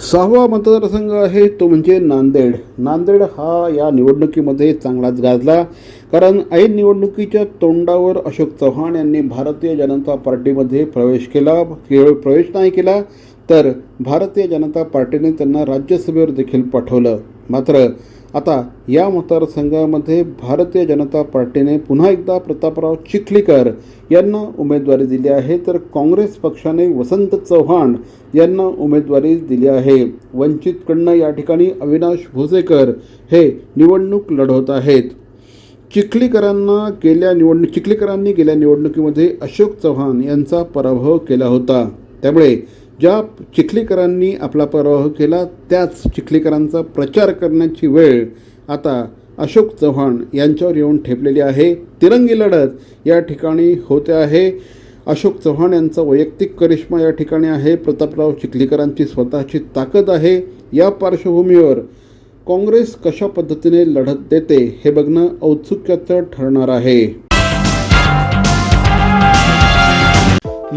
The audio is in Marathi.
सहावा मतदारसंघ आहे तो म्हणजे नांदेड. नांदेड हा या निवडणुकीमध्ये चांगलाच गाजला. कारण ऐन निवडणुकीच्या तोंडावर अशोक चव्हाण यांनी भारतीय जनता पार्टीमध्ये प्रवेश केला. केवळ प्रवेश नाही केला तर भारतीय जनता पार्टीने त्यांना राज्यसभेवर देखील पाठवलं. मात्र आता या मतदारसंघामध्ये भारतीय जनता पार्टीने पुन्हा एकदा प्रतापराव चिखलीकर यांना उमेदवारी दिली आहे. तर काँग्रेस पक्षाने वसंत चव्हाण यांना उमेदवारी दिली आहे. वंचितकडनं या ठिकाणी अविनाश भोसेकर हे निवडणूक लढवत आहेत. चिखलीकरांना गेल्या निवडणूक चिखलीकरांनी गेल्या निवडणुकीमध्ये अशोक चव्हाण यांचा पराभव केला होता. त्यामुळे ज्या चिखलीकरांनी आपला पराभव केला त्याच चिखलीकरांचा प्रचार करण्याची वेळ आता अशोक चव्हाण यांच्यावर येऊन ठेपलेली आहे. तिरंगी लढत या ठिकाणी होते आहे. अशोक चव्हाण यांचा वैयक्तिक करिश्मा या ठिकाणी आहे. प्रतापराव चिखलीकरांची स्वतःची ताकद आहे. या पार्श्वभूमीवर काँग्रेस कशा पद्धतीने लढत देते हे बघणं औत्सुक्याचं ठरणार आहे.